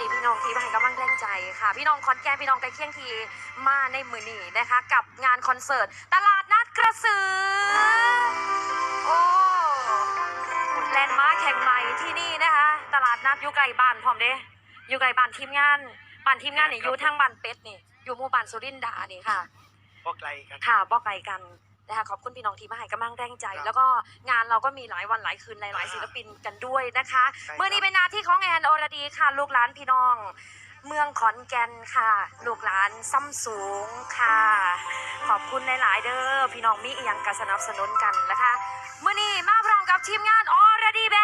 ดีพี่น้องที่มาให้กำลังแรงใจค่ะ พี่น้องคอนแกนพี่น้องไกลเคียงทีมาในมือนี้นะคะ กับงานคอนเสิร์ต ตลาดนัดกระสือ โอ้แลนด์มาร์คแข่งใหม่ที่นี่นะคะ ตลาดนัดอยู่ไกลบ้านพร้อมเด้อยู่ไกลบ้านทีมงานบ้านทีมงานนี่อยู่ทางบ้านเป็ดนี่อยู่หมู่บ้านสุรินดานี่ค่ะพวกไกลกัน ค่ะบอกไกลกัน นะคะขอบคุณพี่น้องที่มาให้กำลังแรงใจ ครับแล้วก็งานเราก็มีหลายวันหลายคืนหลายหลายอ่าศิลปินกันด้วยนะคะใช่ครับ เมื่อนี้เป็นหนาที่ของแอนอรดีค่ะ ลูกหลานพี่น้อง เมืองขอนแก่นค่ะ ลูกหลานซ้ำสูงค่ะ ขอบคุณหลายๆเด้อพี่น้องมีอีหยังกันสนับสนุนกันนะคะเมื่อนี้มาพร้อมกับทีมงานอรดีแบ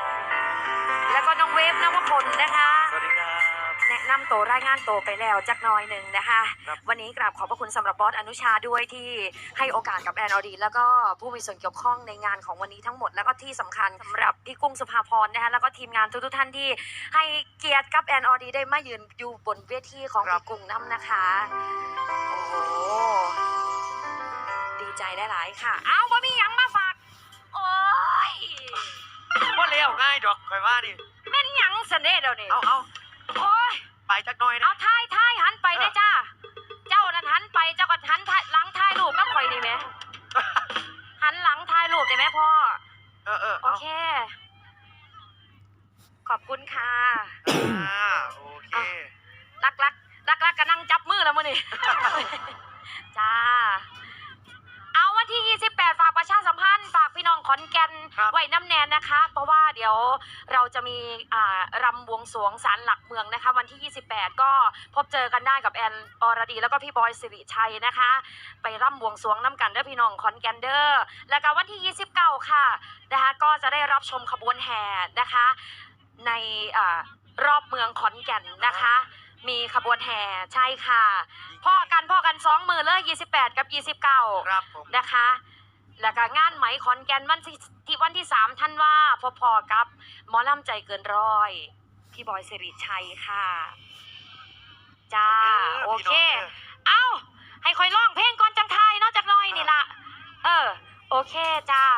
นแล้วก็น้องเวฟนวพลนะคะ สวัสดีครับ แนะนำตัวรายงานตัวไปแล้วจักหน้อยหนึ่งนะคะ ครับ วันนี้กราบขอบพระคุณสำหรับบอสอนุชาด้วยที่ให้โอกาสกับแอนอดี แล้วก็ผู้มีส่วนเกี่ยวข้องในงานของวันนี้ทั้งหมด แล้วก็ที่สำคัญสำหรับพี่กุ้งสุภาพรนะคะแล้วก็ทีมงานทุกๆท่านที่ให้เกียรติกับแอนอดีได้มายืนอยู่บนเวทีของครับพี่กุ้งน้ำนะคะ โอ้โหดีใจได้หลายค่ะเอาบ่มีหยังมาฝาก โอ้ยว่าเลี้ยวง่ายดอกคอยว่าดิแม่นหยังเสน่ห์เดี๋ยวนี้เอาเอา โอ้ยไปจักหน่อยนะเอาท้ายท้ายหันไปนะจ้า เจ้านั่นหันไปเจ้าก็หันท้ายหลังท้ายรูปก็ข่อยนี่ไหมหันหลังท้ายรูปได้ไหมพ่อ เออเออโอเอาเค ขอบคุณค่ะ อ่าโอเค รักรักรักรักก็นั่งจับมือแล้วมื้อนี่ จ้าเอา องขอนแก่นครับไว้น้ำแนนนะคะ เพราะว่าเดี๋ยวเราจะมีอ่ารำบวงสรวงศาลหลักเมืองนะคะ วันที่ 28 ก็พบเจอกันได้กับแอนอรดี แล้วก็พี่บอยสิริชัยนะคะ ไปร่ำบวงสรวงน้ำกันเด้อพี่น้องขอนแก่นเด้อแล้วก็วันที่ 29 ค่ะนะคะก็จะได้รับชมขบวนแห่นะคะ ในอารอบเมืองขอนแก่นนะคะ มีขบวนแห่ใช่ค่ะ พ่อกันพ่อกันสองมือเลย28 กับ 29ครับผมนะคะ แล้วก็งานไหมขอนแก่นวันที่ที่วันที่สามท่านว่าพอพอๆกับหมอลำใจเกินร้อย พี่บอยสิริชัยค่ะ จ้า โอเค เอ้า ให้คอยร้องเพลงก่อนจังไทายเนอกจากหน้อยนี่ละเออ โอเคจ้าพี่น้องเด้อ